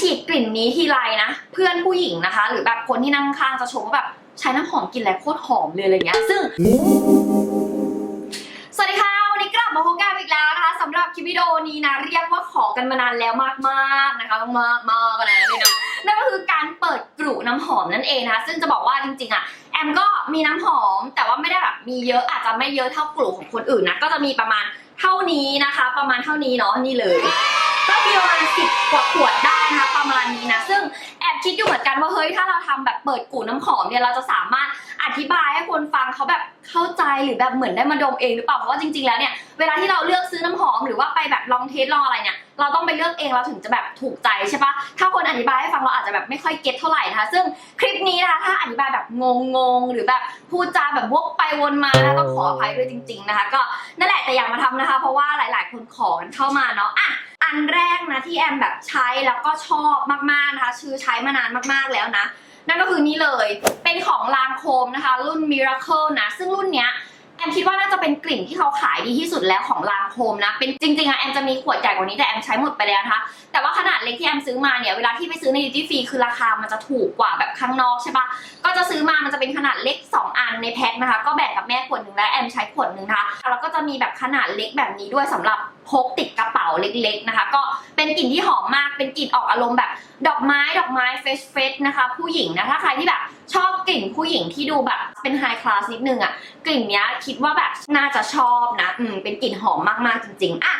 ฉีดกลิ่นนี้ทีไรนะ เพื่อนผู้หญิงนะคะ หรือแบบคนที่นั่งข้างจะชมว่าแบบใช้น้ำหอมกลิ่นอะไรโคตรหอมเลยอะไรเงี้ย ซึ่ง สวัสดีค่ะ วันนี้กลับมาพบกันอีกแล้วนะคะสำหรับคลิปวิดีโอนี้นะ เรียกว่าขอกันมานานแล้วมากๆนะคะมากๆกันแล้วเลยเนาะนั่นก็คือการเปิดกลุ่น้ำหอมนั่นเองนะคะ ซึ่งจะบอกว่าจริงๆอะแอมก็มีน้ำหอม แต่ว่าไม่ได้แบบมีเยอะอาจจะไม่เยอะเท่ากลุ่ของคนอื่นนะก็จะมีประมาณเท่านี้นะคะ ประมาณเท่านี้เนาะนี่เลย ก็มีประมาณสิบกว่าขวดได้นะคะประมาณนี้นะซึ่งแอบคิดอยู่เหมือนกันว่าเฮ้ยถ้าเราทำแบบเปิดกูน้ำหอมเนี่ยเราจะสามารถอธิบายให้คนฟังเขาแบบเข้าใจหรือแบบเหมือนได้มาดมเองหรือเปล่าเพราะว่าจริงๆแล้วเนี่ยเวลาที่เราเลือกซื้อน้ำหอมหรือว่าไปแบบลองเทสลองอะไรเนี่ยเราต้องไปเลือกเองเราถึงจะแบบถูกใจใช่ปะถ้าคนอธิบายให้ฟังเราอาจจะแบบไม่ค่อยเก็ตเท่าไหร่นะคะซึ่งคลิปนี้นะคะถ้าอธิบายแบบงงๆหรือแบบพูดจาแบบวกไปวนมานะคะก็ขออภัยด้วยจริง ๆนะคะ ก็นั่นแหละแต่อย่ามาทำนะคะ เพราะว่าหลาย ๆ คนขอกันเข้ามาเนาะอะ อันแรกนะที่แอมแบบใช้แล้วก็ชอบมากๆนะคะชื่อใช้มานานมากๆแล้วนะ นั่นก็คือนี่เลยเป็นของลางโคมนะคะ รุ่น Miracle นะ ซึ่งรุ่นเนี้ย แอมคิดว่าน่าจะเป็นกลิ่นที่เขาขายดีที่สุดแล้วของลางโคมนะ เป็นจริงๆอะแอมจะมีขวดใหญ่กว่านี้แต่แอมใช้หมดไปแล้วนะคะ แต่ว่าขนาดเล็กที่แอมซื้อมาเนี่ยเวลาที่ไปซื้อในดิจิฟรีคือราคามันจะถูกกว่าแบบข้างนอกใช่ปะก็จะซื้อมามันจะเป็นขนาดเล็ก 2 อันในแพ็คนะคะ ก็แบ่งกับแม่ขวดหนึ่งและแอมใช้ขวดหนึ่งนะคะแล้วก็จะมีแบบขนาดเล็กแบบนี้ด้วยสำหรับพกติดกระเป๋าเล็ก ๆนะคะ ก็เป็นกลิ่นที่หอมมากเป็นกลิ่นออกอารมณ์แบบ ดอกไม้ดอกไม้เฟสเฟสนะคะ ผู้หญิงนะถ้าใครที่แบบชอบกลิ่นผู้หญิงที่ดูแบบเป็นไฮคลาสนิดนึงอะ กลิ่นเนี้ยคิดว่าแบบน่าจะชอบนะ อืมเป็นกลิ่นหอมมากๆจริง ๆ อะ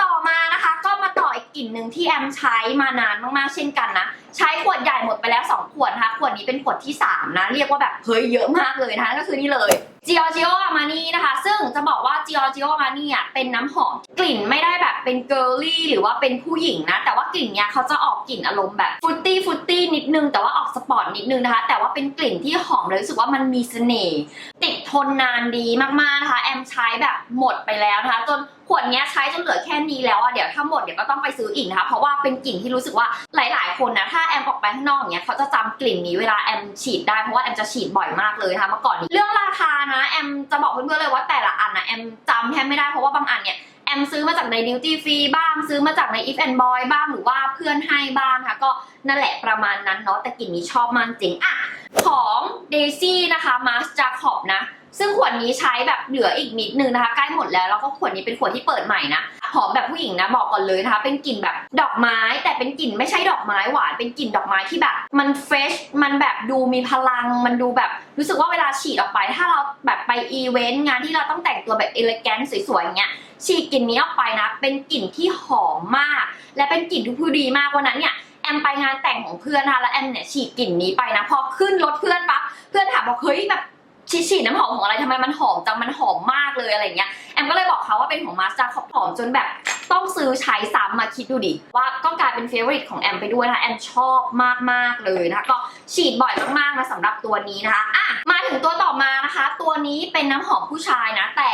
ต่อมานะคะก็มาต่ออีกกลิ่นหนึ่งที่แอมใช้มานานมากๆเช่นกันนะ ใช้ขวดใหญ่หมดไปแล้ว 2 ขวดนะคะขวดนี้เป็นขวดที่ 3 นะ เรียกว่าแบบเฮ้ยเยอะมากเลยนะคะก็คือนี่เลย gio gio Armani นะคะ ซึ่งจะบอกว่า gio gio Armani อะเป็นน้ำหอมกลิ่นไม่ได้แบบเป็นเกิร์ลี่หรือว่าเป็นผู้หญิงนะ แต่ว่ากลิ่นเนี้ยเขาจะออกกลิ่นอารมณ์แบบฟุตตี้ฟุตตี้นิดนึง แต่ว่าออกสปอร์ตนิดนึงนะคะ แต่ว่าเป็นกลิ่นที่หอมเลยรู้สึกว่ามันมีเสน่ห์ติดทนนานดีมากๆนะคะ แอมใช้แบบหมดไปแล้วนะคะจน ขวดเนี้ยใช้จนเหลือแค่นี้แล้วอะเดี๋ยวถ้าหมดเดี๋ยวก็ต้องไปซื้ออีกนะคะ เพราะว่าเป็นกลิ่นที่รู้สึกว่าหลาย ๆ คนนะถ้าแอมออกไปข้างนอกอย่างเงี้ยเขาจะจำกลิ่นนี้เวลาแอมฉีดได้เพราะว่าแอมจะฉีดบ่อยมากเลยนะคะเมื่อก่อนนี้เรื่องราคานะแอมจะบอกเพื่อนๆเลยว่าแต่ละอันนะแอมจำแทบไม่ได้เพราะว่าบางอันเนี่ยแอมซื้อมาจากในดิวตี้ฟรีบ้างซื้อมาจากใน if and boy บ้างหรือว่าเพื่อนให้บ้างค่ะ ก็นั่นแหละประมาณนั้นเนาะแต่กลิ่นนี้ชอบมากจริงอะของ Daisy นะคะมาสจาขอบนะ ซึ่งขวดนี้ใช้แบบเหลืออีกนิดนึงนะคะใกล้หมดแล้วแล้วก็ขวดนี้เป็นขวดที่เปิดใหม่นะหอมแบบผู้หญิงนะบอกก่อนเลยนะคะเป็นกลิ่นแบบดอกไม้แต่เป็นกลิ่นไม่ใช่ดอกไม้หวานเป็นกลิ่นดอกไม้ที่แบบ มันเฟรชมันแบบดูมีพลัง มันดูแบบรู้สึกว่าเวลาฉีดออกไป ถ้าเราแบบไปอีเวนต์งานที่เราต้องแต่งตัวแบบเอเลแกนสวยๆอย่างเงี้ยฉีดกลิ่นนี้ออกไปนะ เป็นกลิ่นที่หอมมาก และเป็นกลิ่นที่ผู้ดีมากวันนั้นเนี่ยแอมไปงานแต่งของเพื่อนนะคะแล้วแอมเนี่ยฉีดกลิ่นนี้ไปนะพอขึ้นรถเพื่อนปั๊บเพื่อนถามบอกเฮ้ยแบบ ฉีดฉีดน้ำหอมของอะไรทำไมมันหอมจังมันหอมมากเลยอะไรเงี้ยแอมก็เลยบอกเขาว่าเป็นของมาสจาขอบหอมจนแบบต้องซื้อใช้ซ้ำมาคิดดูดิว่าก็กลายเป็นเฟเวอร์ของแอมไปด้วยนะคะแอมชอบมากๆเลยนะคะก็ฉีดบ่อยมากๆนะสำหรับตัวนี้นะคะอะมาถึงตัวต่อมานะคะ ตัวนี้เป็นน้ำหอมผู้ชายนะ แต่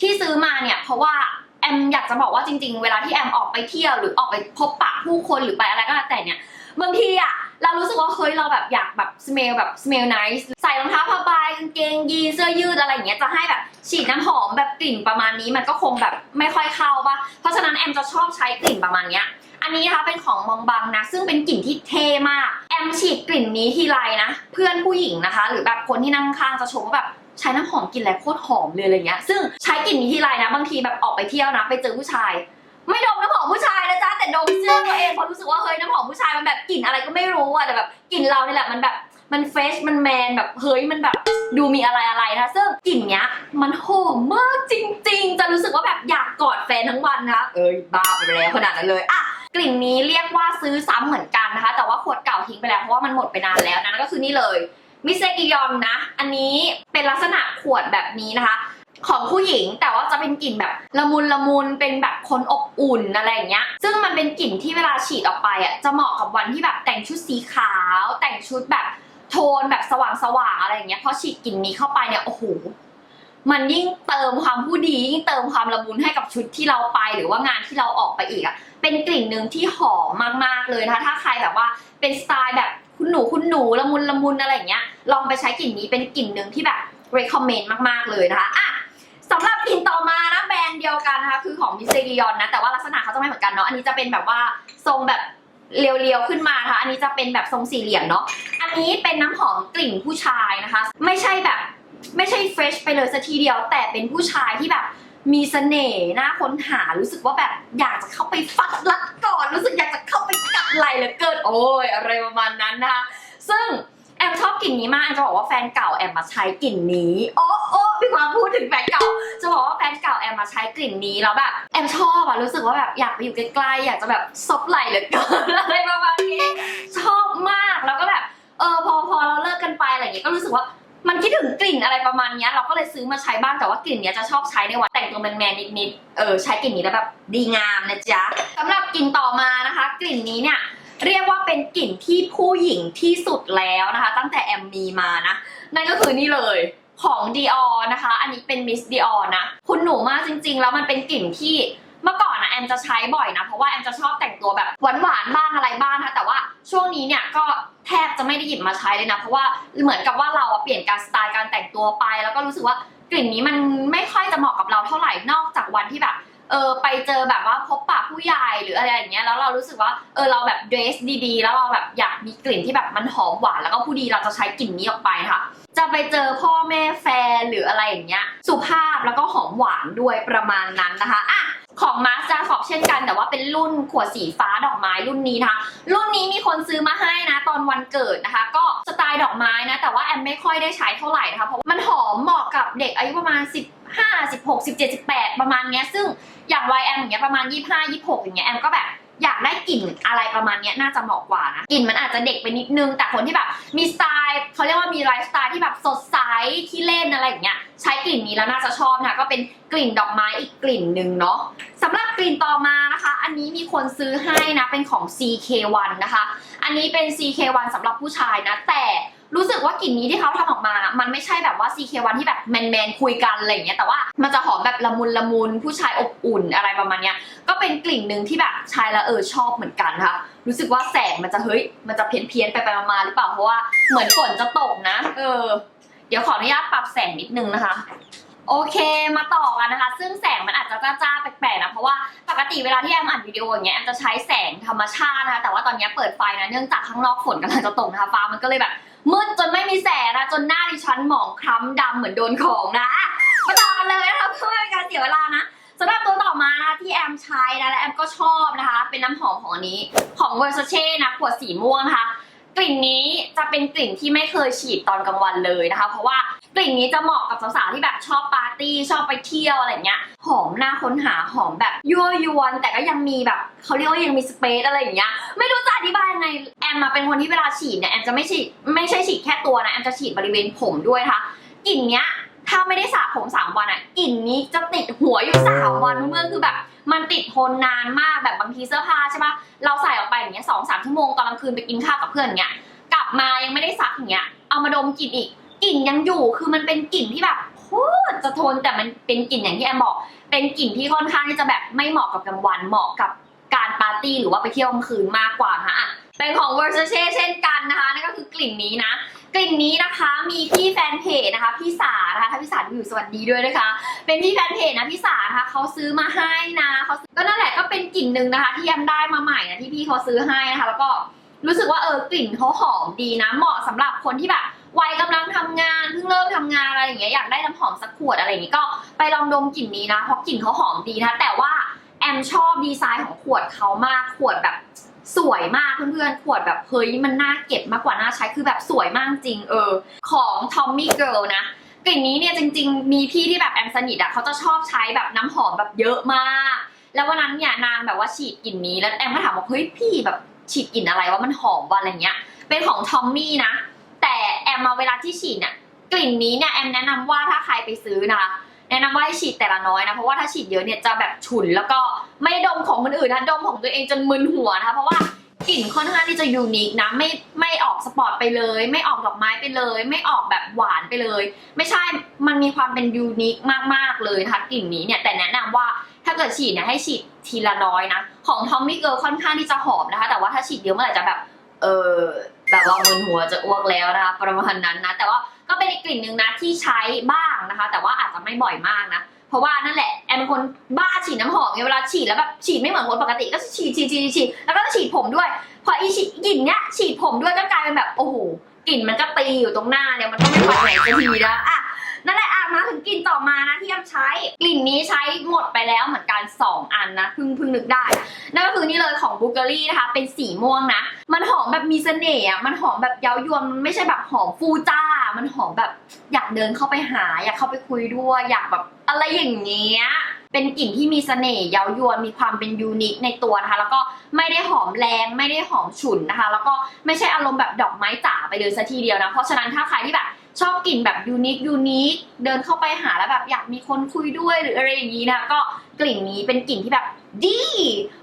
ที่ซื้อมาเนี่ยเพราะว่าแอมอยากจะบอกว่าจริง ๆ เวลาที่แอมออกไปเที่ยวหรือออกไปพบปะผู้คนหรือไปอะไรก็แล้วแต่เนี่ยบางทีอะ เรารู้สึกว่าเฮ้ยเราแบบอยากแบบ smell แบบ smell nice ใส่รองเท้าผ้าใบกางเกงยีนเสื้อยืดอะไรอย่างเงี้ยจะให้แบบฉีดน้ำหอมแบบกลิ่นประมาณนี้มันก็คงแบบไม่ค่อยเข้าป่ะเพราะฉะนั้นแอมจะชอบใช้กลิ่นประมาณเนี้ยอันนี้นะคะเป็นของมองบังนะ ซึ่งเป็นกลิ่นที่เท่มาก แอมฉีดกลิ่นนี้ทีไรนะ เพื่อนผู้หญิงนะคะ หรือแบบคนที่นั่งข้างจะชมว่าแบบใช้น้ำหอมกลิ่นอะไรโคตรหอมเลยอะไรเงี้ย ซึ่งใช้กลิ่นนี้ทีไรนะ บางทีแบบออกไปเที่ยวนะ ไปเจอผู้ชาย ไม่ดมน้ำหอมผู้ชายนะจ๊ะแต่ดมเสื้อตัวเองเพราะรู้สึกว่าเฮ้ยน้ำหอมผู้ชายมันแบบกลิ่นอะไรก็ไม่รู้อะแต่แบบกลิ่นเราเนี่ยแหละมันแบบมันเฟชมันแมนแบบเฮ้ยมันแบบดูมีอะไรอะไรนะซึ่งกลิ่นเนี้ย มันหอมมากจริง ๆ จะรู้สึกว่าแบบอยากกอดแฟนทั้งวันนะเอ้ยบ้าไปแล้วขนาดนั้นเลยอะกลิ่นนี้เรียกว่าซื้อซ้ำเหมือนกันนะคะ แต่ว่าขวดเก่าทิ้งไปแล้วเพราะว่ามันหมดไปนานแล้วนะก็คือนี่เลยมิเซกิยอนนะ อันนี้เป็นลักษณะขวดแบบนี้นะคะ ของผู้หญิงแต่ว่าจะเป็นกลิ่นแบบละมุนละมุนเป็นแบบคนอบอุ่นอะไรอย่างเงี้ย ซึ่งมันเป็นกลิ่นที่เวลาฉีดออกไปอะจะเหมาะกับวันที่แบบแต่งชุดสีขาว แต่งชุดแบบโทนแบบสว่างสว่างๆอะไรอย่างเงี้ยพอฉีดกลิ่นนี้เข้าไปเนี่ยโอ้โหมันยิ่งเติมความผู้ดียิ่งเติมความละมุนให้กับชุดที่เราไป หรือว่างานที่เราออกไปอีกอะเป็นกลิ่นหนึ่งที่หอมมากๆเลยนะคะถ้าใครแบบว่าเป็นสไตล์แบบคุณหนูคุณหนูละมุนละมุนอะไรอย่างเงี้ยลองไปใช้กลิ่นนี้เป็นกลิ่นหนึ่งที่แบบ recommend มากๆเลยนะคะอะ สำหรับกลิ่นต่อมานะแบรนด์เดียวกันนะคะคือของมิสเซกิยอนนะแต่ว่าลักษณะเขาจะไม่เหมือนกันเนาะอันนี้จะเป็นแบบว่าทรงแบบเรียวๆขึ้นมานะคะอันนี้จะเป็นแบบทรงสี่เหลี่ยมเนาะอันนี้เป็นน้ำหอมกลิ่นผู้ชายนะคะ ไม่ใช่แบบไม่ใช่เฟรชไปเลยสัทีเดียว แต่เป็นผู้ชายที่แบบมีเสน่ห์น่าค้นหารู้สึกว่าแบบอยากจะเข้าไปฟัดรัดก่อนรู้สึกอยากจะเข้าไปกัดไหลเหลือเกินโอ้ยอะไรประมาณนั้นนะคะซึ่งแอมชอบกลิ่นนี้มากแอมจะบอกว่าแฟนเก่าแอมมาใช้กลิ่นนี้โอ้โอ้พี่ความพูดถึงแฟนเก่า แฟนเก่าแอมมาใช้กลิ่นนี้แล้วแบบแอมชอบอะรู้สึกว่าแบบอยากไปอยู่ใกล้ๆอยากจะแบบซบไหลเหลือเกินอะไรประมาณนี้ชอบมากแล้วก็แบบเออพอพอเราเลิกกันไปอะไรอย่างเงี้ยก็รู้สึกว่ามันคิดถึงกลิ่นอะไรประมาณนี้เราก็เลยซื้อมาใช้บ้างแต่ว่ากลิ่นเนี้ยจะชอบใช้ในวันแต่งตัวแมนๆนิดๆเออใช้กลิ่นนี้แล้วแบบดีงามนะจ๊ะสำหรับกลิ่นต่อมานะคะ กลิ่นนี้เนี่ยเรียกว่าเป็นกลิ่นที่ผู้หญิงที่สุดแล้วนะคะ ตั้งแต่แอมมีมานะนั่นก็คือนี่เลย ของ Dior นะคะ อันนี้เป็น Miss Dior นะ คุณหนูมากจริง ๆ แล้วมันเป็นกลิ่นที่เมื่อก่อนนะแอมจะใช้บ่อยนะ เพราะว่าแอมจะชอบแต่งตัวแบบหวานๆบ้างอะไรบ้างนะคะแต่ว่าช่วงนี้เนี่ยก็แทบจะไม่ได้หยิบมาใช้เลยนะ เพราะว่าเหมือนกับว่าเราเปลี่ยนการสไตล์การแต่งตัวไป แล้วก็รู้สึกว่ากลิ่นนี้มันไม่ค่อยจะเหมาะกับเราเท่าไหร่นอกจากวันที่แบบเออไปเจอแบบว่าพบปะผู้ใหญ่หรืออะไรอย่างเงี้ยแล้วเรารู้สึกว่าเออเราแบบเดรสดีๆ แล้วเราแบบอยากมีกลิ่นที่แบบมันหอมหวานแล้วก็ผู้ดีเราจะใช้กลิ่นนี้ออกไปนะคะ จะไปเจอพ่อแม่แฟนหรืออะไรอย่างเงี้ย สุภาพแล้วก็หอมหวานด้วยประมาณนั้นนะคะอะของมาสจาขอบเช่นกันแต่ว่าเป็นรุ่นขวดสีฟ้าดอกไม้รุ่นนี้นะคะ รุ่นนี้มีคนซื้อมาให้นะ ตอนวันเกิดนะคะ ก็สไตล์ดอกไม้นะ แต่ว่าแอมไม่ค่อยได้ใช้เท่าไหร่นะคะเพราะว่ามันหอมเหมาะกับเด็กอายุประมาณ 15 16 17 18 ประมาณเนี้ยซึ่งอย่างวัยแอมอย่างเงี้ยประมาณ 25 26 อย่างเงี้ยแอมก็แบบ อยากได้กลิ่นอะไรประมาณนี้น่าจะเหมาะกว่านะกลิ่นมันอาจจะเด็กไปนิดนึง แต่คนที่แบบมีสไตล์เขาเรียกว่ามีไลฟ์สไตล์ที่แบบสดใสที่เล่นอะไรอย่างเงี้ยใช้กลิ่นนี้แล้วน่าจะชอบนะก็เป็นกลิ่นดอกไม้อีกกลิ่นหนึ่งเนาะสำหรับกลิ่นต่อมานะคะ อันนี้มีคนซื้อให้นะเป็นของ CK1 นะคะ อันนี้เป็น CK1 สำหรับผู้ชายนะแต่ รู้สึกว่ากลิ่นนี้ที่เขาทำออกมา มันไม่ใช่แบบว่า CK1 ที่แบบแมนๆคุยกันอะไรอย่างเงี้ยแต่ว่ามันจะหอมแบบละมุนละมุนผู้ชายอบอุ่นอะไรประมาณเนี้ยก็เป็นกลิ่นหนึ่งที่แบบชายละเออชอบเหมือนกันค่ะรู้สึกว่าแสงมันจะเฮ้ยมันจะเพี้ยนเพี้ยนไปไปมาๆหรือเปล่าเพราะว่าเหมือนฝนจะตกนะ เออ เดี๋ยวขออนุญาตปรับแสงนิดนึงนะคะ โอเคมาต่อกันนะคะ ซึ่งแสงมันอาจจะจ้าๆแปลกๆนะ เพราะว่าปกติเวลาที่แอมอัดวิดีโออย่างเงี้ยแอมจะใช้แสงธรรมชาตินะคะแต่ว่าตอนเนี้ยเปิดไฟนะเนื่องจากข้างนอกฝนกำลังจะตกนะคะฟ้ามันก็เลยแบบมืดจนไม่มีแสงนะจนหน้าดิฉันหมองคล้ำดำเหมือนโดนของนะมาต่อกันเลยนะคะเพื่อไม่ให้การเสียเวลานะสำหรับตัวต่อมานะที่แอมใช้นะและแอมก็ชอบนะคะ เป็นน้ำหอมของอันนี้ของ Versace นะขวดสีม่วงนะคะกลิ่นนี้จะเป็นกลิ่นที่ไม่เคยฉีดตอนกลางวันเลยนะคะ เพราะว่า กลิ่นนี้จะเหมาะกับสาวๆที่แบบชอบปาร์ตี้ชอบไปเที่ยวอะไรเงี้ยหอมน่าค้นหาหอมแบบยั่วยวน แต่ก็ยังมีแบบเขาเรียกว่ายังมีสเปซอะไรอย่างเงี้ยไม่รู้จะอธิบายยังไงแอมมาเป็นคนที่เวลาฉีดเนี่ยแอมจะไม่ฉีดไม่ใช่ฉีดแค่ตัวนะแอมจะฉีดบริเวณผมด้วยนะคะกลิ่นเนี้ยถ้าไม่ได้สระผมสามวันอะกลิ่นนี้จะติดหัวอยู่สามวันเมื่อคือแบบ มันติดทนนานมากแบบบางทีเสื้อผ้าใช่ปะเราใส่ออกไปอย่างเงี้ยสองสามชั่วโมงตอนกลางคืนไปกินข้าวกับเพื่อนอย่างเงี้ยกลับมายังไม่ได้ซักอย่างเงี้ยเอามาดมกลิ่นอีก กลิ่นยังอยู่คือมันเป็นกลิ่นที่แบบโคตรจะทนแต่มันเป็นกลิ่นอย่างที่แอมบอก เป็นกลิ่นที่ค่อนข้างที่จะแบบไม่เหมาะกับกลางวันเหมาะกับการปาร์ตี้หรือว่าไปเที่ยวกลางคืนมากกว่านะคะอะเป็นของ Versace เช่นกันนะคะนั่นก็คือกลิ่นนี้นะ กลิ่นนี้นะคะมีพี่แฟนเพจนะคะพี่สานะคะถ้าพี่สาดูอยู่สวัสดีด้วยนะคะ เป็นพี่แฟนเพจนะพี่สานะคะเขาซื้อมาให้นะเขาก็นั่นแหละก็เป็นกลิ่นหนึ่งนะคะ ที่แอมได้มาใหม่นะที่พี่เขาซื้อให้นะคะ แล้วก็รู้สึกว่าเออกลิ่นเขาหอมดีนะ เหมาะสำหรับคนที่แบบ วัยกำลังทำงานเพิ่งเริ่มทำงานอะไรอย่างเงี้ยอยากได้น้ำหอมสักขวดอะไรอย่างงี้ก็ไปลองดมกลิ่นนี้นะเพราะกลิ่นเขาหอมดีนะแต่ว่าแอมชอบดีไซน์ของขวดเขามากขวดแบบสวยมากเพื่อนๆ ขวดแบบเฮ้ยมันน่าเก็บมากกว่าน่าใช้คือแบบสวยมากจริงเออ ของ Tommy Girl นะกลิ่นนี้เนี่ยจริงๆ มีพี่ที่แบบแอมสนิทอะเขาจะชอบใช้แบบน้ำหอมแบบเยอะมาก แล้ววันนั้นเนี่ยนางแบบว่าฉีดกลิ่นนี้แล้วแอมก็ถามว่าเฮ้ยพี่แบบฉีดกลิ่นอะไรว่ามันหอมว่าอะไรเงี้ย เป็นของ Tommy นะ แต่แอมมาเวลาที่ฉีดเนี่ยกลิ่นนี้เนี่ยแอมแนะนำว่าถ้าใครไปซื้อนะคะแนะนำว่าให้ฉีดแต่ละน้อยนะ เพราะว่าถ้าฉีดเยอะเนี่ยจะแบบฉุนแล้วก็ไม่ดมของคนอื่นนะดมของตัวเองจนมึนหัวนะคะเพราะว่ากลิ่นค่อนข้างที่จะยูนิคนะไม่ไม่ออกสปอร์ตไปเลย ไม่ออกดอกไม้ไปเลย ไม่ออกแบบหวานไปเลย ไม่ใช่มันมีความเป็นยูนิคมากๆเลยนะคะกลิ่นนี้เนี่ยแต่แนะนำว่าถ้าเกิดฉีดเนี่ยให้ฉีดทีละน้อยนะ ของทอมมี่เกิร์ค่อนข้างที่จะหอมนะคะ แต่ว่าถ้าฉีดเยอะเมื่อไหร่จะแบบเออ แบบว่ามึนหัวจะอ้วกแล้วนะคะประมาณนั้นนะแต่ว่าก็เป็นอีกกลิ่นหนึ่งนะที่ใช้บ้างนะคะ แต่ว่าอาจจะไม่บ่อยมากนะเพราะว่านั่นแหละแอมเป็นคนบ้าฉีดน้ำหอมไงเวลาฉีดแล้วแบบฉีดไม่เหมือนคนปกติก็ฉีดฉีดฉีดฉีดแล้วก็ฉีดผมด้วย พออีฉีดกลิ่นเนี้ยฉีดผมด้วยก็กลายเป็นแบบโอ้โหกลิ่นมันก็ตีอยู่ตรงหน้าเนี่ยมันก็ไม่ไหวไหนสักทีนะอะ นั่นแหละอะมาถึงกลิ่นต่อมานะที่แอมใช้กลิ่นนี้ใช้หมดไปแล้วเหมือนกันสองอันนะพิ่งพิ่งนึกได้ นั่นก็คือนี่เลยของบูเกอรี่นะคะ เป็นสีม่วงนะ มันหอมแบบมีเสน่ห์อะมันหอมแบบเย้ายวนมันไม่ใช่แบบหอมฟูจ้า มันหอมแบบอยากเดินเข้าไปหา อยากเข้าไปคุยด้วยอยากแบบอะไรอย่างเงี้ยเป็นกลิ่นที่มีเสน่ห์เย้ายวนมีความเป็นยูนิคในตัวนะคะ แล้วก็ไม่ได้หอมแรงไม่ได้หอมฉุนนะคะ แล้วก็ไม่ใช่อารมณ์แบบดอกไม้จ๋าไปเลยซะทีเดียวนะ เพราะฉะนั้นถ้าใครที่แบบชอบกลิ่นแบบยูนิคยูนิคเดินเข้าไปหาแล้วแบบอยากมีคนคุยด้วยหรืออะไรอย่างนี้นะก็กลิ่นนี้เป็นกลิ่นที่แบบดี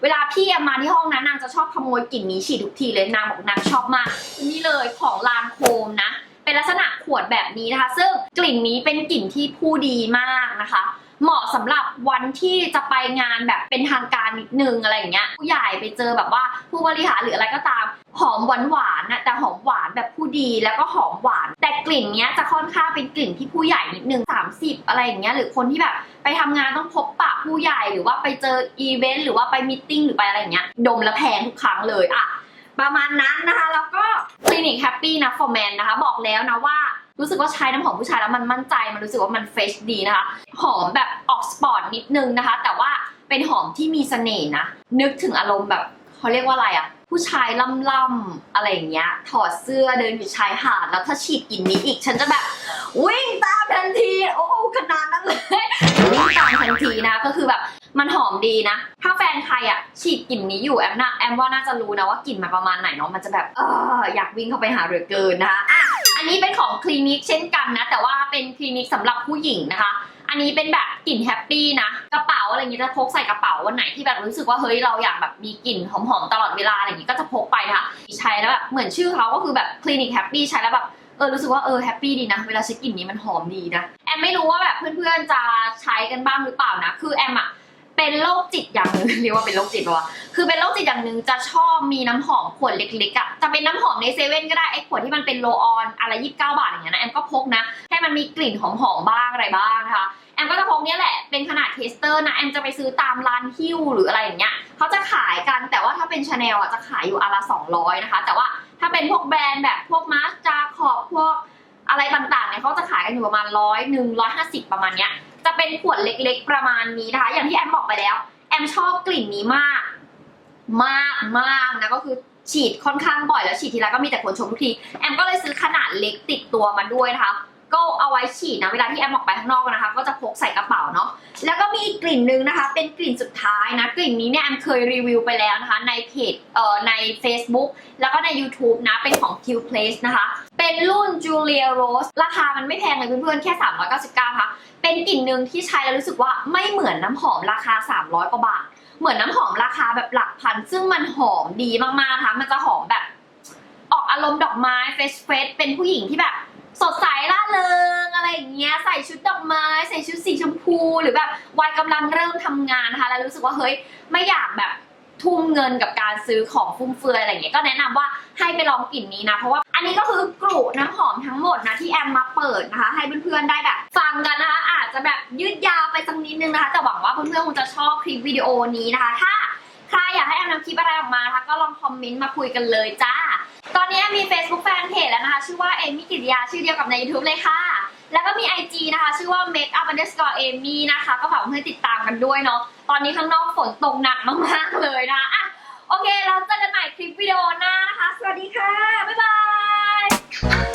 เวลาพี่อะมาที่ห้องนะนางจะชอบขโมยกลิ่นนี้ฉีดทุกทีเลยนางบอกนางชอบมากนี่เลยของลานโคมนะ เป็นลักษณะขวดแบบนี้นะคะ ซึ่งกลิ่นนี้เป็นกลิ่นที่ผู้ดีมากนะคะ เหมาะสำหรับวันที่จะไปงานแบบเป็นทางการนิดนึงอะไรอย่างเงี้ยผู้ใหญ่ไปเจอแบบว่าผู้บริหารหรืออะไรก็ตาม หอมหวานหวานนะแต่หอมหวานแบบผู้ดีแล้วก็หอมหวาน แต่กลิ่นเนี้ยจะค่อนข้างเป็นกลิ่นที่ผู้ใหญ่นิดนึง30 อะไรอย่างเงี้ยหรือคนที่แบบไปทำงานต้องพบปะผู้ใหญ่หรือว่าไปเจออีเวนต์หรือว่าไปมิทติ้งหรือไปอะไรอย่างเงี้ยดมแล้วแพงทุกครั้งเลยอะประมาณนั้นนะคะ แล้วก็คลินิกแฮปปี้นะฟอร์แมนนะคะ บอกแล้วนะว่า รู้สึกว่าใช้น้ำหอมผู้ชายแล้วมันมั่นใจมันรู้สึกว่ามันเฟชดีนะคะ หอมแบบออกสปอร์ตนิดนึงนะคะ แต่ว่าเป็นหอมที่มีเสน่ห์นะ นึกถึงอารมณ์แบบเขาเรียกว่าอะไรอะผู้ชายล่ำๆอะไรอย่างเงี้ย ถอดเสื้อเดินอยู่ชายหาดแล้วถ้าฉีดกลิ่นนี้อีก ฉันจะแบบ วิ่งตามทันที โอ้ขนาดนั้นเลยวิ่งตามทันทีนะก็คือแบบ มันหอมดีนะ ถ้าแฟนใครอะฉีดกลิ่นนี้อยู่แอมน่ะแอมว่าน่าจะรู้นะว่ากลิ่นมันประมาณไหนเนาะมันจะแบบเอออยากวิ่งเข้าไปหาเหลือเกินนะคะอะอันนี้เป็นของคลินิกเช่นกันนะ แต่ว่าเป็นคลินิกสำหรับผู้หญิงนะคะอันนี้เป็นแบบกลิ่นแฮปปี้นะกระเป๋าอะไรอย่างงี้จะพกใส่กระเป๋าวันไหนที่แบบรู้สึกว่าเฮ้ยเราอยากแบบมีกลิ่นหอมๆตลอดเวลาอะไรอย่างงี้ก็จะพกไปนะคะใช้แล้วแบบเหมือนชื่อเขาก็คือแบบคลินิกแฮปปี้ใช้แล้วแบบเออรู้สึกว่าเออแฮปปี้ดีนะ เวลาใช้กลิ่นนี้มันหอมดีนะแอมไม่รู้ว่าแบบเพื่อนๆจะใช้กันบ้างหรือเปล่านะ คือแอมอะ เป็นโรคจิตอย่างหนึ่งเรียกว่าเป็นโรคจิตปะวะคือเป็นโรคจิตอย่างหนึ่งจะชอบมีน้ำหอมขวดเล็กๆอะจะเป็นน้ำหอมในเซเว่นก็ได้ไอ้ขวดที่มันเป็นโลออนอะไรยี่สิบเก้าบาทอย่างเงี้ยนะแอมก็พกนะให้มันมีกลิ่นหอมๆบ้างอะไรบ้างนะคะแอมก็จะพกเนี้ยแหละเป็นขนาดเทสเตอร์นะแอมจะไปซื้อตามร้านฮิ้วหรืออะไรอย่างเงี้ยเขาจะขายกันแต่ว่าถ้าเป็นชาแนลอะจะขายอยู่อนละสองร้อยนะคะ แต่ว่าถ้าเป็นพวกแบรนด์แบบพวกมาสจาขอบพวกอะไรต่างๆเนี่ยเขาจะขายกันอยู่ประมาณร้อยหนึ่งร้อยห้าสิบประมาณเนี้ย จะเป็นขวดเล็กๆ ประมาณนี้นะคะ อย่างที่แอมบอกไปแล้ว แอมชอบกลิ่นนี้มาก มากมากนะก็คือฉีดค่อนข้างบ่อยแล้วฉีดทีไรก็มีแต่คนชมทุกที แอมก็เลยซื้อขนาดเล็กติดตัวมาด้วยนะคะ ก็เอาไว้ฉีดนะเวลาที่แอมออกไปข้างนอกนะคะ ก็จะพกใส่กระเป๋าเนาะแล้วก็มีอีกกลิ่นหนึ่งนะคะ เป็นกลิ่นสุดท้ายนะกลิ่นนี้เนี่ยแอมเคยรีวิวไปแล้วนะคะ ในเพจเอ่อใน Facebook แล้วก็ใน YouTube นะเป็นของ Q Place นะคะ เป็นรุ่น Julia Rose ราคามันไม่แพงเลยเพื่อนๆ แค่ 399ค่ะ เป็นกลิ่นหนึ่งที่ใช้แล้วรู้สึกว่าไม่เหมือนน้ำหอมราคา 300 กว่าบาท เหมือนน้ำหอมราคาแบบหลักพัน ซึ่งมันหอมดีมากๆนะคะมันจะหอมแบบ ออกอารมณ์ดอกไม้เฟสเฟสเป็นผู้หญิงที่แบบ สดใสร่าเริงอะไรอย่างเงี้ยใส่ชุดดอกไม้ ใส่ชุดสีชมพู หรือแบบวัยกำลังเริ่มทำงานนะคะ แล้วรู้สึกว่าเฮ้ยไม่อยากแบบทุ่มเงินกับการซื้อของฟุ่มเฟือยอะไรอย่างเงี้ยก็แนะนำว่าให้ไปลองกลิ่นนี้นะเพราะว่าอันนี้ก็คือกลุ่น้ำหอมทั้งหมดนะที่แอมมาเปิดนะคะ ให้เพื่อนๆได้แบบ ฟังกันนะคะอาจจะแบบยืดยาวไปสักนิดนึงนะคะแต่หวังว่าเพื่อนๆคงจะชอบคลิปวิดีโอนี้นะคะ ถ้า ใครอยากให้แอมนำคลิปอะไรออกมาคะก็ลองคอมเมนต์มาคุยกันเลยจ้า ตอนนี้มี Facebook Fanpage แล้วนะคะ ชื่อว่าเอมี่กิติยาชื่อเดียวกับใน YouTube เลยค่ะ แล้วก็มี IG นะคะ ชื่อว่า makeup underscore amy นะคะ ก็ฝากเพื่อนติดตามกันด้วยเนาะตอนนี้ข้างนอกฝนตกหนักมากๆเลยนะอะโอเคเราเจอกันใหม่คลิปวิดีโอหน้านะคะ สวัสดีค่ะ บ๊ายบาย